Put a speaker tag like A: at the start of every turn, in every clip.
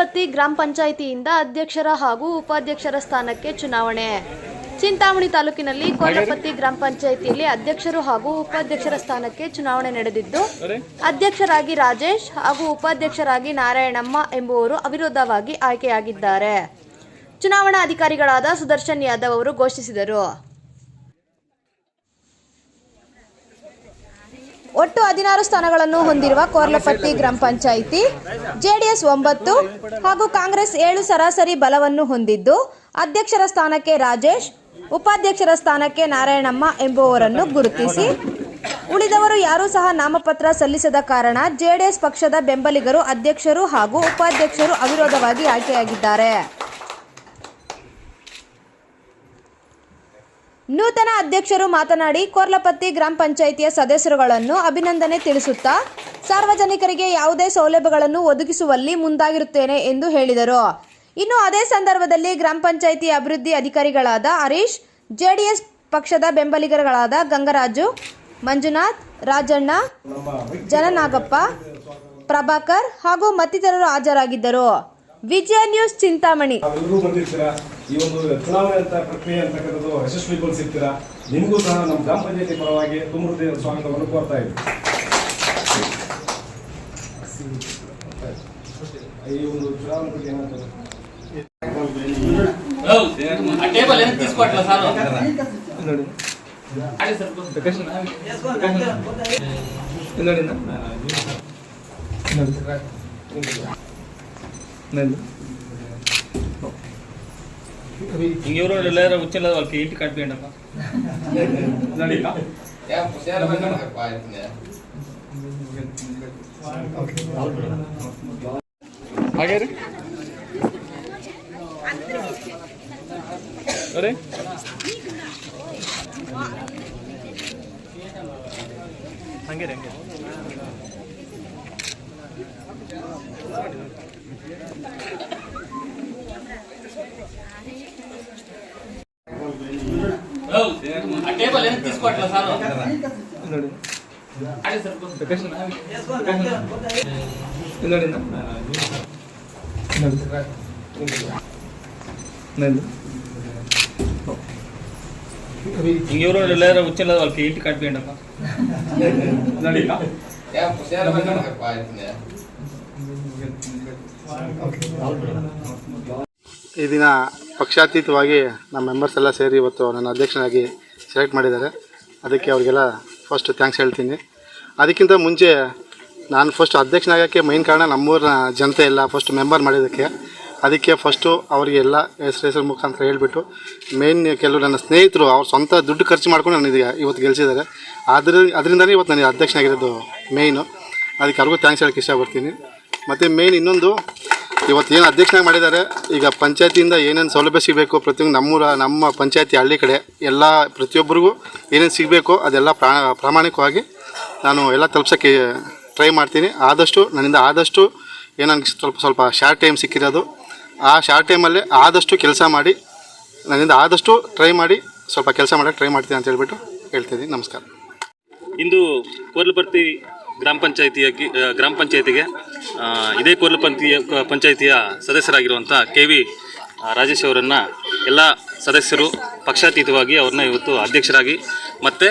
A: ಕೋರ್ಲಪತ್ತಿ ಗ್ರಾಮ ಪಂಚಾಯಿತಿಯಿಂದ ಅಧ್ಯಕ್ಷರ ಹಾಗೂ ಉಪಾಧ್ಯಕ್ಷರ ಸ್ಥಾನಕ್ಕೆ ಚುನಾವಣೆ. ಚಿಂತಾಮಣಿ ತಾಲೂಕಿನಲ್ಲಿ ಕೋಲಪತ್ತಿ ಗ್ರಾಮ ಪಂಚಾಯಿತಿಯಲ್ಲಿ ಅಧ್ಯಕ್ಷರು ಹಾಗೂ ಉಪಾಧ್ಯಕ್ಷರ ಸ್ಥಾನಕ್ಕೆ ಚುನಾವಣೆ ನಡೆದಿದ್ದು, ಅಧ್ಯಕ್ಷರಾಗಿ ರಾಜೇಶ್ ಹಾಗೂ ಉಪಾಧ್ಯಕ್ಷರಾಗಿ ನಾರಾಯಣಮ್ಮ ಎಂಬುವರು ಅವಿರೋಧವಾಗಿ ಆಯ್ಕೆಯಾಗಿದ್ದಾರೆ. ಚುನಾವಣಾ ಅಧಿಕಾರಿಗಳಾದ ಸುದರ್ಶನ್ ಯಾದವ್ ಅವರು ಘೋಷಿಸಿದರು. ಒಟ್ಟು ಹದಿನಾರು ಸ್ಥಾನಗಳನ್ನು ಹೊಂದಿರುವ ಕೋರ್ಲಪಟ್ಟಿ ಗ್ರಾಮ ಪಂಚಾಯಿತಿ, ಜೆಡಿಎಸ್ ಒಂಬತ್ತು ಹಾಗೂ ಕಾಂಗ್ರೆಸ್ ಏಳು ಸರಾಸರಿ ಬಲವನ್ನು ಹೊಂದಿದ್ದು, ಅಧ್ಯಕ್ಷರ ಸ್ಥಾನಕ್ಕೆ ರಾಜೇಶ್, ಉಪಾಧ್ಯಕ್ಷರ ಸ್ಥಾನಕ್ಕೆ ನಾರಾಯಣಮ್ಮ ಎಂಬುವವರನ್ನು ಗುರುತಿಸಿ. ಉಳಿದವರು ಯಾರೂ ಸಹ ನಾಮಪತ್ರ ಸಲ್ಲಿಸದ ಕಾರಣ ಜೆಡಿಎಸ್ ಪಕ್ಷದ ಬೆಂಬಲಿಗರು ಅಧ್ಯಕ್ಷರು ಹಾಗೂ ಉಪಾಧ್ಯಕ್ಷರು ಅವಿರೋಧವಾಗಿ ಆಯ್ಕೆಯಾಗಿದ್ದಾರೆ. ನೂತನ ಅಧ್ಯಕ್ಷರು ಮಾತನಾಡಿ ಕೊರ್ಲಪತ್ತಿ ಗ್ರಾಮ ಪಂಚಾಯಿತಿಯ ಸದಸ್ಯರುಗಳನ್ನು ಅಭಿನಂದನೆ ತಿಳಿಸುತ್ತಾ ಸಾರ್ವಜನಿಕರಿಗೆ ಯಾವುದೇ ಸೌಲಭ್ಯಗಳನ್ನು ಒದಗಿಸುವಲ್ಲಿ ಮುಂದಾಗಿರುತ್ತೇನೆ ಎಂದು ಹೇಳಿದರು. ಇನ್ನು ಅದೇ ಸಂದರ್ಭದಲ್ಲಿ ಗ್ರಾಮ ಪಂಚಾಯಿತಿ ಅಭಿವೃದ್ಧಿ ಅಧಿಕಾರಿಗಳಾದ ಹರೀಶ್, ಜೆಡಿಎಸ್ ಪಕ್ಷದ ಬೆಂಬಲಿಗರುಗಳಾದ ಗಂಗರಾಜು, ಮಂಜುನಾಥ್, ರಾಜಣ್ಣ, ಜನನಾಗಪ್ಪ, ಪ್ರಭಾಕರ್ ಹಾಗೂ ಮತ್ತಿತರರು ಹಾಜರಾಗಿದ್ದರು. ವಿಜಯ ನ್ಯೂಸ್ ಚಿಂತಾಮಣಿ.
B: ಈ ಒಂದು ಚುನಾವಣೆ ಅಂತ ಪ್ರಕ್ರಿಯೆ ಅಂತಕ್ಕಂಥದ್ದು ಯಶಸ್ವಿಗೊಳಿಸಿರ್ತೀರಾ ನಿಮಗೂ ಸಹ ನಮ್ಮ ಗ್ರಾಮ ಪಂಚಾಯತಿ ಪರವಾಗಿ ತುಂಬ ಹೃದಯದ ಸ್ವಾಗತವನ್ನು ಕೋರ್ತಾ ಇದ್ದೀವಿ ಈ ಒಂದು ಚುನಾವಣೆ ಬಗ್ಗೆ
C: ಏನಾಗ್ತದೆ? ఇంకెవరో లేరు వచ్చిన వాళ్ళకి ఇంటి కట్టిపోయండి అమ్మా ಹಾಗೆ ಅರೆ ಹಂಗೆ ರೀ ಹಂಗೆ ఆ టేబుల్ ఎంత తీసుకోవట్లేదు సార్ ఆడి సార్ ఇంకెవరో లేరు వచ్చిన వాళ్ళకి ఇంటి కట్టిపోయండి అమ్మా
D: ಈ ದಿನ ಪಕ್ಷಾತೀತವಾಗಿ ನಮ್ಮ ಮೆಂಬರ್ಸ್ ಎಲ್ಲ ಸೇರಿ ಇವತ್ತು ನನ್ನ ಅಧ್ಯಕ್ಷನಾಗಿ ಸೆಲೆಕ್ಟ್ ಮಾಡಿದ್ದಾರೆ. ಅದಕ್ಕೆ ಅವರಿಗೆಲ್ಲ ಫಸ್ಟ್ ಥ್ಯಾಂಕ್ಸ್ ಹೇಳ್ತೀನಿ. ಅದಕ್ಕಿಂತ ಮುಂಚೆ ನಾನು ಫಸ್ಟ್ ಅಧ್ಯಕ್ಷನಾಗೋಕ್ಕೆ ಮೈನ್ ಕಾರಣ ನಮ್ಮೂರಿನ ಜನತೆ ಎಲ್ಲ ಫಸ್ಟ್ ಮೆಂಬರ್ ಮಾಡಿದ್ದಕ್ಕೆ. ಅದಕ್ಕೆ ಫಸ್ಟು ಅವರಿಗೆಲ್ಲ ಹೆಸ್ರು, ಹೆಸರು ಮುಖಾಂತರ ಹೇಳಿಬಿಟ್ಟು ಮೇನ್ ಕೆಲವು ನನ್ನ ಸ್ನೇಹಿತರು ಅವ್ರ ಸ್ವಂತ ದುಡ್ಡು ಖರ್ಚು ಮಾಡ್ಕೊಂಡು ನನಗೆ ಇವತ್ತು ಗೆಲ್ಸಿದ್ದಾರೆ. ಅದ್ರ ಅದರಿಂದನೇ ಇವತ್ತು ನನಗೆ ಅಧ್ಯಕ್ಷನಾಗಿರೋದು ಮೇಯ್ನು ಅದಕ್ಕೆ ಅವ್ರಿಗೂ ಥ್ಯಾಂಕ್ಸ್ ಹೇಳೋಕ್ಕೆ ಇಷ್ಟಪಡ್ತೀನಿ. ಮತ್ತು ಮೇಯ್ನ್ ಇನ್ನೊಂದು ಇವತ್ತು ಏನು ಅಧ್ಯಕ್ಷನಾಗಿ ಮಾಡಿದ್ದಾರೆ ಈಗ ಪಂಚಾಯತಿಯಿಂದ ಏನೇನು ಸೌಲಭ್ಯ ಸಿಗಬೇಕು ಪ್ರತಿಯೊಂದು ನಮ್ಮೂರ, ನಮ್ಮ ಪಂಚಾಯತಿ ಹಳ್ಳಿ ಕಡೆ ಎಲ್ಲ ಪ್ರತಿಯೊಬ್ಬರಿಗೂ ಏನೇನು ಸಿಗಬೇಕು, ಅದೆಲ್ಲ ಪ್ರಾ ಪ್ರಾಮಾಣಿಕವಾಗಿ ನಾನು ಎಲ್ಲ ತಲುಪ್ಸೋಕ್ಕೆ ಟ್ರೈ ಮಾಡ್ತೀನಿ. ಆದಷ್ಟು, ನನ್ನಿಂದ ಆದಷ್ಟು ಏನು ಸ್ವಲ್ಪ ಸ್ವಲ್ಪ ಶಾರ್ಟ್ ಟೈಮ್ ಸಿಕ್ಕಿರೋದು, ಆ ಶಾರ್ಟ್ ಟೈಮಲ್ಲೇ ಆದಷ್ಟು ಕೆಲಸ ಮಾಡಿ, ನನ್ನಿಂದ ಆದಷ್ಟು ಟ್ರೈ ಮಾಡಿ, ಸ್ವಲ್ಪ ಕೆಲಸ ಮಾಡೋಕ್ಕೆ ಟ್ರೈ ಮಾಡ್ತೀನಿ ಅಂತ ಹೇಳ್ಬಿಟ್ಟು ಹೇಳ್ತೀನಿ ನಮಸ್ಕಾರ.
E: ಇಂದು ಕೋರ್ಲಪರ್ತಿ ಗ್ರಾಮ ಪಂಚಾಯತಿಯ ಗ್ರಾಮ ಪಂಚಾಯಿತಿಗೆ ಆ, ಕೋರ್ಲ ಪಂಥೀಯ ಪಂಚಾಯಿತಿಯ ಸದಸ್ಯರಾಗಿರುವಂಥ ಕೆ ವಿ ರಾಜೇಶ್ ಅವರನ್ನು ಎಲ್ಲ ಸದಸ್ಯರು ಪಕ್ಷಾತೀತವಾಗಿ ಅವ್ರನ್ನ ಇವತ್ತು ಅಧ್ಯಕ್ಷರಾಗಿ ಮತ್ತು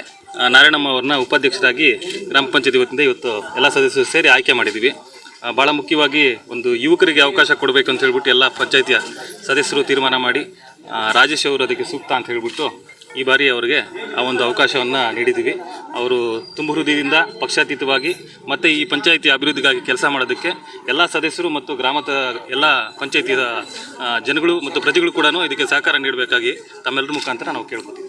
E: ನಾರಾಯಣಮ್ಮ ಅವ್ರನ್ನ ಉಪಾಧ್ಯಕ್ಷರಾಗಿ ಗ್ರಾಮ ಪಂಚಾಯತಿ ವತಿಯಿಂದ ಇವತ್ತು ಎಲ್ಲ ಸದಸ್ಯರು ಸೇರಿ ಆಯ್ಕೆ ಮಾಡಿದ್ದೀವಿ. ಭಾಳ ಮುಖ್ಯವಾಗಿ ಒಂದು ಯುವಕರಿಗೆ ಅವಕಾಶ ಕೊಡಬೇಕು ಅಂತ ಹೇಳ್ಬಿಟ್ಟು ಎಲ್ಲ ಪಂಚಾಯಿತಿಯ ಸದಸ್ಯರು ತೀರ್ಮಾನ ಮಾಡಿ ರಾಜೇಶ್ ಅವರು ಅದಕ್ಕೆ ಸೂಕ್ತ ಅಂತ ಹೇಳ್ಬಿಟ್ಟು ಈ ಬಾರಿ ಅವರಿಗೆ ಆ ಒಂದು ಅವಕಾಶವನ್ನು ನೀಡಿದ್ದೀವಿ. ಅವರು ತುಂಬ ಹೃದಯದಿಂದ, ಪಕ್ಷಾತೀತವಾಗಿ ಮತ್ತು ಈ ಪಂಚಾಯಿತಿ ಅಭಿವೃದ್ಧಿಗಾಗಿ ಕೆಲಸ ಮಾಡೋದಕ್ಕೆ ಎಲ್ಲ ಸದಸ್ಯರು ಮತ್ತು ಗ್ರಾಮದ ಎಲ್ಲ ಪಂಚಾಯಿತಿಯ ಜನಗಳು ಮತ್ತು ಪ್ರಜೆಗಳು ಕೂಡ ಇದಕ್ಕೆ ಸಹಕಾರ ನೀಡಬೇಕಾಗಿ ತಮ್ಮೆಲ್ಲರ ಮುಖಾಂತರ ನಾವು ಕೇಳ್ಕೊತೀವಿ.